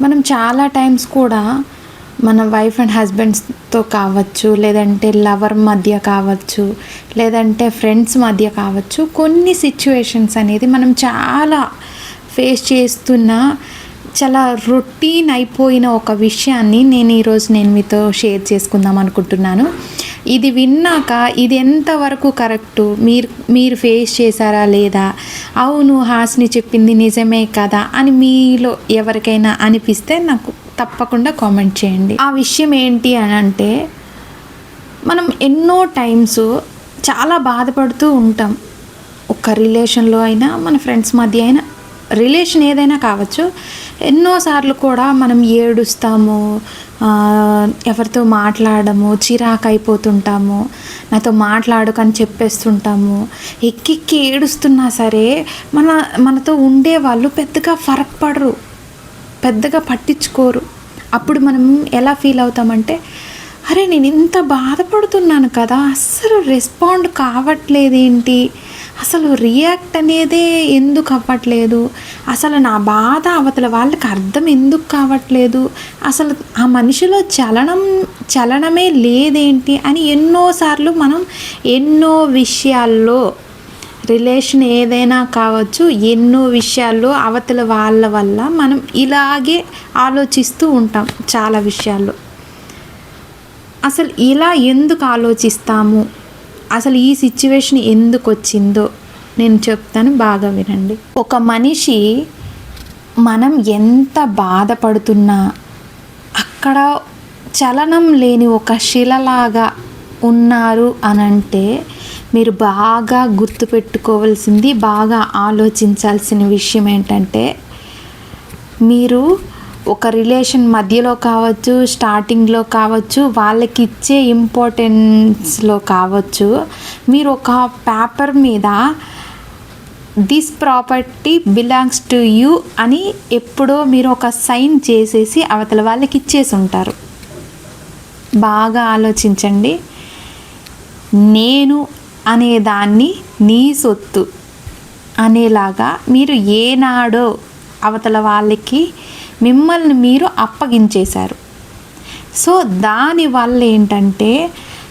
మనం చాలా టైమ్స్ కూడా మన వైఫ్ అండ్ హస్బెండ్స్తో కావచ్చు లేదంటే లవర్ మధ్య కావచ్చు లేదంటే ఫ్రెండ్స్ మధ్య కావచ్చు కొన్ని సిచ్యువేషన్స్ అనేది మనం చాలా ఫేస్ చేస్తున్న చాలా రొటీన్ అయిపోయిన ఒక విషయాన్ని నేను ఈరోజు నేను మీతో షేర్ చేసుకుందాం అనుకుంటున్నాను. ఇది విన్నాక ఇది ఎంతవరకు కరెక్టు? మీరు మీరు ఫేస్ చేశారా లేదా? అవును హాస్ని చెప్పింది నిజమే కదా అని మీలో ఎవరికైనా అనిపిస్తే నాకు తప్పకుండా కామెంట్ చేయండి. ఆ విషయం ఏంటి అని అంటే మనం ఎన్నో టైమ్స్ చాలా బాధపడుతూ ఉంటాం. ఒక రిలేషన్లో అయినా మన ఫ్రెండ్స్ మధ్య అయినా రిలేషన్ ఏదైనా కావచ్చు ఎన్నోసార్లు కూడా మనం ఏడుస్తాము ఎవరితో మాట్లాడము చిరాకు అయిపోతుంటాము నాతో మాట్లాడుకు అని చెప్పేస్తుంటాము. ఎక్కెక్కి ఏడుస్తున్నా సరే మన మనతో ఉండే వాళ్ళు పెద్దగా ఫరక్ పడరు పెద్దగా పట్టించుకోరు. అప్పుడు మనం ఎలా ఫీల్ అవుతామంటే అరే నేను ఇంత బాధపడుతున్నాను కదా అస్సలు రెస్పాండ్ కావట్లేదేంటి? అసలు రియాక్ట్ అనేదే ఎందుకు అవ్వట్లేదు? అసలు నా బాధ అవతల వాళ్ళకి అర్థం ఎందుకు కావట్లేదు? అసలు ఆ మనిషిలో చలనం చలనమే లేదేంటి అని ఎన్నోసార్లు మనం ఎన్నో విషయాల్లో రిలేషన్ ఏదైనా కావచ్చు ఎన్నో విషయాల్లో అవతల వాళ్ళ వల్ల మనం ఇలాగే ఆలోచిస్తూ ఉంటాం చాలా విషయాల్లో. అసలు ఇలా ఎందుకు ఆలోచిస్తాము? అసలు ఈ సిచ్యువేషన్ ఎందుకు వచ్చిందో నేను చెప్తాను బాగా వినండి. ఒక మనిషి మనం ఎంత బాధపడుతున్నా అక్కడ చలనం లేని ఒక శిలలాగా ఉన్నారు అనంటే మీరు బాగా గుర్తుపెట్టుకోవాల్సింది బాగా ఆలోచించాల్సిన విషయం ఏంటంటే మీరు ఒక రిలేషన్ మధ్యలో కావచ్చు స్టార్టింగ్లో కావచ్చు వాళ్ళకి ఇచ్చే ఇంపార్టెన్స్లో కావచ్చు. మీరు ఒక పేపర్ మీద this property belongs to you అని ఎప్పుడో మీరు ఒక సైన్ చేసేసి అవతల వాళ్ళకి ఇచ్చేసి ఉంటారు బాగా ఆలోచించండి. నేను అనేదాన్ని నీ సొత్తు అనేలాగా మీరు ఏనాడో అవతల వాళ్ళకి మిమ్మల్ని మీరు అప్పగించేశారు. సో దానివల్ల ఏంటంటే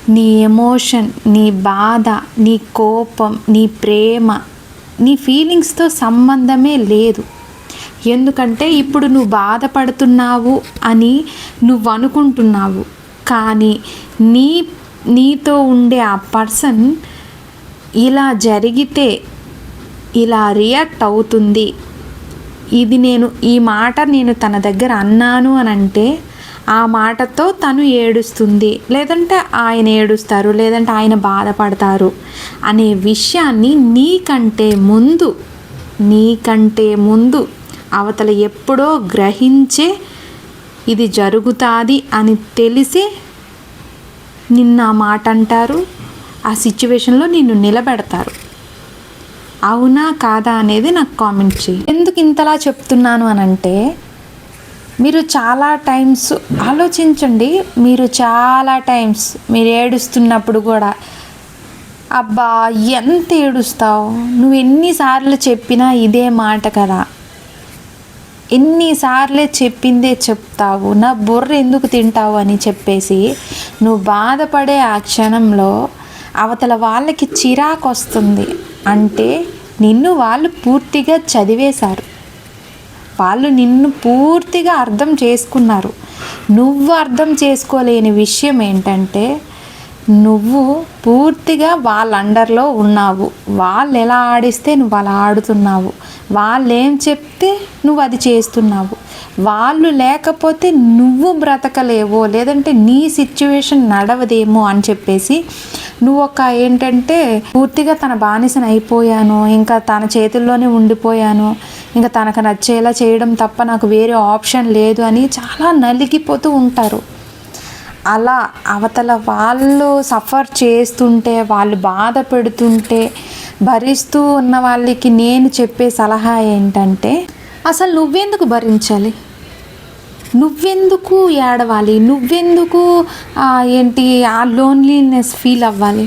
నీ ఎమోషన్ నీ బాధ నీ కోపం నీ ప్రేమ నీ ఫీలింగ్స్తో సంబంధమే లేదు. ఎందుకంటే ఇప్పుడు నువ్వు బాధపడుతున్నావు అని నువ్వు అనుకుంటున్నావు. కానీ నీ నీతో ఉండే ఆ పర్సన్ ఇలా జరిగితే ఇలా రియాక్ట్ అవుతుంది. ఇది నేను ఈ మాట నేను తన దగ్గర అన్నాను అని అంటే ఆ మాటతో తను ఏడుస్తుంది. లేదంటే ఆయన ఏడుస్తారు లేదంటే ఆయన బాధపడతారు అనే విషయాన్ని నీకంటే ముందు నీకంటే ముందు అవతల ఎప్పుడో గ్రహించే ఇది జరుగుతుంది అని తెలిసే నిన్న మాట అంటారు ఆ సిచ్యువేషన్లో నిన్ను నిలబెడతారు. అవునా కాదా అనేది నాకు కామెంట్ చేయి ఎందుకు ఇంతలా చెప్తున్నాను అని అంటే మీరు చాలా టైమ్స్ ఆలోచించండి మీరు చాలా టైమ్స్ మీరు ఏడుస్తున్నప్పుడు కూడా అబ్బా ఎంత ఏడుస్తావు? నువ్వు ఎన్నిసార్లు చెప్పినా ఇదే మాట కదా. ఎన్నిసార్లే చెప్పిందే చెప్తావు? నా బుర్ర ఎందుకు తింటావు అని చెప్పేసి నువ్వు బాధపడే ఆ క్షణంలో అవతల వాళ్ళకి చిరాకు వస్తుంది అంటే నిన్ను వాళ్ళు పూర్తిగా చదివేశారు. వాళ్ళు నిన్ను పూర్తిగా అర్థం చేసుకున్నారు. నువ్వు అర్థం చేసుకోలేని విషయం ఏంటంటే నువ్వు పూర్తిగా వాళ్ళ అండర్లో ఉన్నావు. వాళ్ళు ఎలా ఆడిస్తే నువ్వు అలా ఆడుతున్నావు. వాళ్ళేం చెప్తే నువ్వు అది చేస్తున్నావు. వాళ్ళు లేకపోతే నువ్వు బ్రతకలేవో లేదంటే నీ సిచ్యువేషన్ నడవదేమో అని చెప్పేసి నువ్వు ఒక ఏంటంటే పూర్తిగా తన బానిసన అయిపోయాను ఇంకా తన చేతుల్లోనే ఉండిపోయాను ఇంకా తనకు నచ్చేలా చేయడం తప్ప నాకు వేరే ఆప్షన్ లేదు అని చాలా నలిగిపోతూ ఉంటారు. అలా అవతల వాళ్ళు సఫర్ చేస్తుంటే వాళ్ళు బాధ పెడుతుంటే భరిస్తూ ఉన్న వాళ్ళకి నేను చెప్పే సలహా ఏంటంటే అసలు నువ్వెందుకు భరించాలి? నువ్వెందుకు ఏడవాలి? నువ్వెందుకు ఏంటి ఆ లోన్లీనెస్ ఫీల్ అవ్వాలి?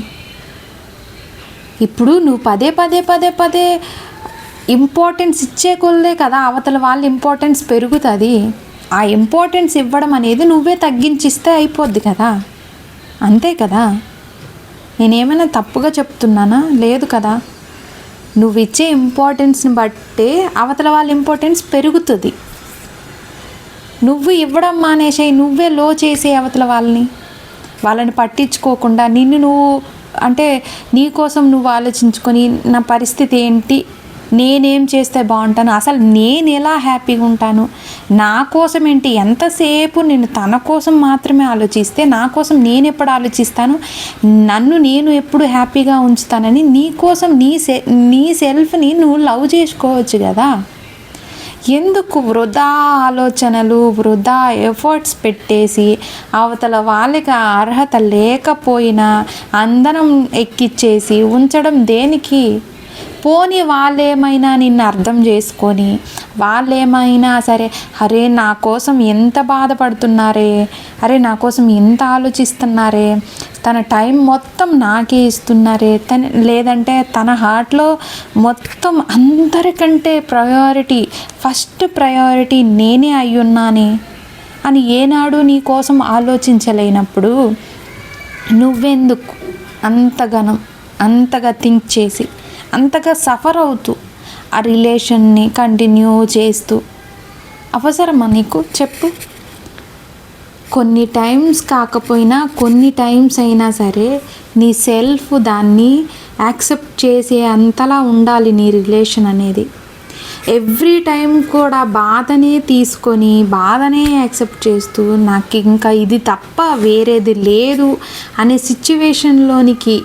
ఇప్పుడు నువ్వు పదే పదే పదే పదే ఇంపార్టెన్స్ ఇచ్చే కొలదే కదా అవతల వాళ్ళ ఇంపార్టెన్స్ పెరుగుతుంది. ఆ ఇంపార్టెన్స్ ఇవ్వడం అనేది నువ్వే తగ్గించిస్తే అయిపోద్ది కదా? అంతే కదా? నేనేమైనా తప్పుగా చెప్తున్నానా? లేదు కదా? నువ్వు ఇచ్చే ఇంపార్టెన్స్ని బట్టే అవతల వాళ్ళ ఇంపార్టెన్స్ పెరుగుతుంది. నువ్వు ఇవ్వడం మానేసే నువ్వే లో చేసే అవతల వాళ్ళని. వాళ్ళని పట్టించుకోకుండా నిన్ను నువ్వు అంటే నీ కోసం నువ్వు ఆలోచించుకొని నా పరిస్థితి ఏంటి? నేనేం చేస్తే బాగుంటాను అసలు నేను ఎలా హ్యాపీగా ఉంటాను? నా కోసం ఏంటి? ఎంతసేపు నేను తన కోసం మాత్రమే ఆలోచిస్తే నా కోసం నేను ఎప్పుడు ఆలోచిస్తాను? నన్ను నేను ఎప్పుడు హ్యాపీగా ఉంచుతానని నీ కోసం నీ సె నీ సెల్ఫ్ని నువ్వు లవ్ చేసుకోవచ్చు కదా? ఎందుకు వృధా ఆలోచనలు వృధా ఎఫర్ట్స్ పెట్టేసి అవతల వాళ్ళకి అర్హత లేకపోయినా అందరం ఎక్కిచ్చేసి ఉంచడం దేనికి? పోని వాళ్ళేమైనా నిన్ను అర్థం చేసుకొని వాళ్ళేమైనా సరే అరే నా కోసం ఎంత బాధపడుతున్నారే? అరే నా కోసం ఎంత ఆలోచిస్తున్నారే? తన టైం మొత్తం నాకే ఇస్తున్నారే? తన లేదంటే తన హార్ట్లో మొత్తం అందరికంటే ప్రయారిటీ ఫస్ట్ ప్రయారిటీ నేనే అయ్యున్నానే? అని ఏనాడు నీ కోసం ఆలోచించలేనప్పుడు నువ్వెందుకు అంతగనం అంతగా థింక్ చేసి అంతగా సఫర్ అవుతూ ఆ రిలేషన్ని కంటిన్యూ చేస్తూ. అవసరమా నీకు? చెప్పు. కొన్ని టైమ్స్ కాకపోయినా కొన్ని టైమ్స్ అయినా సరే నీ సెల్ఫ్ దాన్ని యాక్సెప్ట్ చేసే అంతలా ఉండాలి నీ రిలేషన్ అనేది. ఎవ్రీ టైం కూడా బాధనే తీసుకొని బాధనే యాక్సెప్ట్ చేస్తూ నాకు ఇంకా ఇది తప్ప వేరేది లేదు అనే సిచ్యువేషన్లోనికి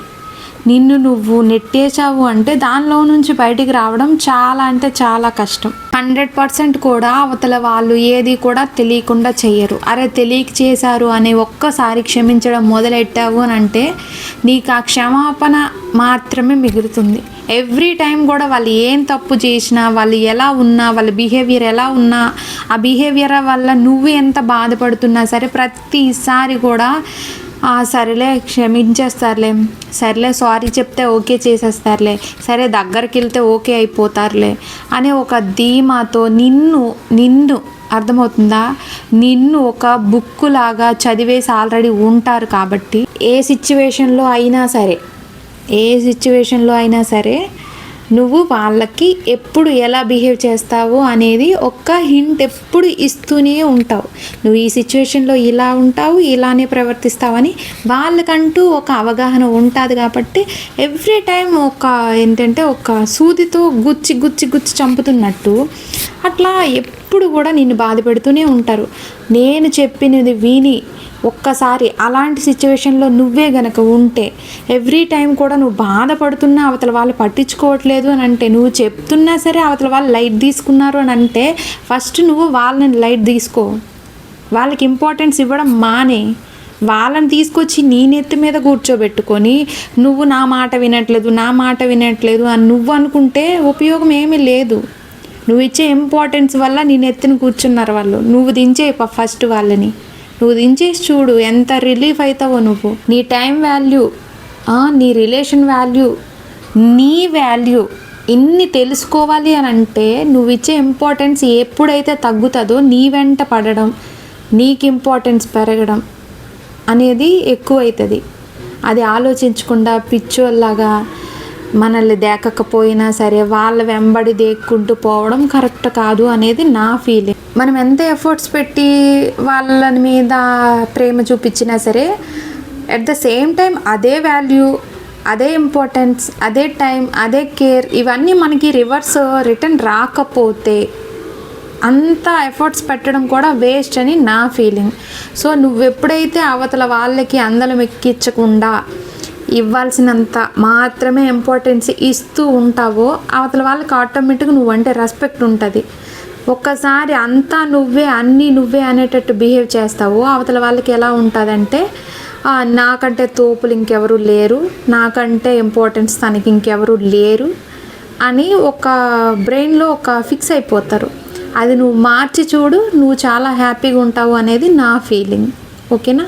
నిన్ను నువ్వు నెట్టేశావు అంటే దానిలో నుంచి బయటికి రావడం చాలా అంటే చాలా కష్టం. హండ్రెడ్ పర్సెంట్ కూడా అవతల వాళ్ళు ఏది కూడా తెలియకుండా చెయ్యరు అరే తెలియక చేశారు అని ఒక్కసారి క్షమించడం మొదలెట్టావు అని అంటే నీకు ఆ క్షమాపణ మాత్రమే మిగులుతుంది. ఎవ్రీ టైం కూడా వాళ్ళు ఏం తప్పు చేసినా వాళ్ళు ఎలా ఉన్నా వాళ్ళ బిహేవియర్ ఎలా ఉన్నా ఆ బిహేవియర్ వల్ల నువ్వు ఎంత బాధపడుతున్నా సరే ప్రతిసారి కూడా సరేలే క్షమించేస్తారులే. సరేలే సారీ చెప్తే ఓకే చేసేస్తారులే. సరే దగ్గరికి వెళ్తే ఓకే అయిపోతారులే అనే ఒక ధీమాతో నిన్ను నిన్ను అర్థమవుతుందా? నిన్ను ఒక బుక్ లాగా చదివేసి ఆల్రెడీ ఉంటారు కాబట్టి ఏ సిచ్యువేషన్లో అయినా సరే ఏ సిచ్యువేషన్లో అయినా సరే నువ్వు వాళ్ళకి ఎప్పుడు ఎలా బిహేవ్ చేస్తావు అనేది ఒక్క హింట్ ఎప్పుడు ఇస్తూనే ఉంటావు. నువ్వు ఈ సిచ్యువేషన్లో ఇలా ఉంటావు ఇలానే ప్రవర్తిస్తావని వాళ్ళకంటూ ఒక అవగాహన ఉంటుంది కాబట్టి ఎవ్రీ టైం ఒక ఏంటంటే ఒక సూదితో గుచ్చి గుచ్చి గుచ్చి చంపుతున్నట్టు అట్లా ఎప్పుడు కూడా నిన్ను బాధ పెడుతూనే ఉంటారు. నేను చెప్పినది విని ఒక్కసారి అలాంటి సిచ్యువేషన్లో నువ్వే గనక ఉంటే ఎవ్రీ టైం కూడా నువ్వు బాధపడుతున్నా అవతల వాళ్ళు పట్టించుకోవట్లేదు అని అంటే నువ్వు చెప్తున్నా సరే అవతల వాళ్ళు లైట్ తీసుకున్నారు అని అంటే ఫస్ట్ నువ్వు వాళ్ళని లైట్ తీసుకో. వాళ్ళకి ఇంపార్టెన్స్ ఇవ్వడం మానే. వాళ్ళని తీసుకొచ్చి నీ నెత్తి మీద కూర్చోబెట్టుకొని నువ్వు నా మాట వినట్లేదు నా మాట వినట్లేదు అని నువ్వు అనుకుంటే ఉపయోగం ఏమీ లేదు. నువ్వు ఇచ్చే ఇంపార్టెన్స్ వల్ల నేను ఎత్తున కూర్చున్నారు వాళ్ళు. నువ్వు దించే ఫస్ట్ వాళ్ళని. నువ్వు దించేసి చూడు ఎంత రిలీఫ్ అవుతావో నువ్వు. నీ టైం వాల్యూ నీ రిలేషన్ వాల్యూ నీ వాల్యూ ఇన్ని తెలుసుకోవాలి అని అంటే నువ్వు ఇచ్చే ఇంపార్టెన్స్ ఎప్పుడైతే తగ్గుతుందో నీ వెంట పడడం నీకు ఇంపార్టెన్స్ పెరగడం అనేది ఎక్కువవుతుంది అది ఆలోచించకుండా పిచ్చోళ్ళలాగా మనల్ని దేకకపోయినా సరే వాళ్ళ వెంబడి దేక్కుంటూ పోవడం కరెక్ట్ కాదు అనేది నా ఫీలింగ్ మనం ఎంత ఎఫర్ట్స్ పెట్టి వాళ్ళ మీద ప్రేమ చూపించినా సరే అట్ ద సేమ్ టైం అదే వాల్యూ అదే ఇంపార్టెన్స్ అదే టైం అదే కేర్ ఇవన్నీ మనకి రివర్స్ రిటర్న్ రాకపోతే అంత ఎఫర్ట్స్ పెట్టడం కూడా వేస్ట్ అని నా ఫీలింగ్ సో నువ్వు ఎప్పుడైతే అవతల వాళ్ళకి అందలం ఎక్కించకుండా ఇవ్వాల్సినంత మాత్రమే ఇంపార్టెన్స్ ఇస్తూ ఉంటావో అవతల వాళ్ళకి ఆటోమేటిక్గా నువ్వంటే రెస్పెక్ట్ ఉంటుంది. ఒక్కసారి అంతా నువ్వే అన్నీ నువ్వే అనేటట్టు బిహేవ్ చేస్తావు అవతల వాళ్ళకి ఎలా ఉంటుందంటే నాకంటే తోపులు ఇంకెవరు లేరు నాకంటే ఇంపార్టెన్స్ తనకి ఇంకెవరు లేరు అని ఒక బ్రెయిన్లో ఒక ఫిక్స్ అయిపోతారు. అది నువ్వు మార్చి చూడు నువ్వు చాలా హ్యాపీగా ఉంటావు అనేది నా ఫీలింగ్ ఓకేనా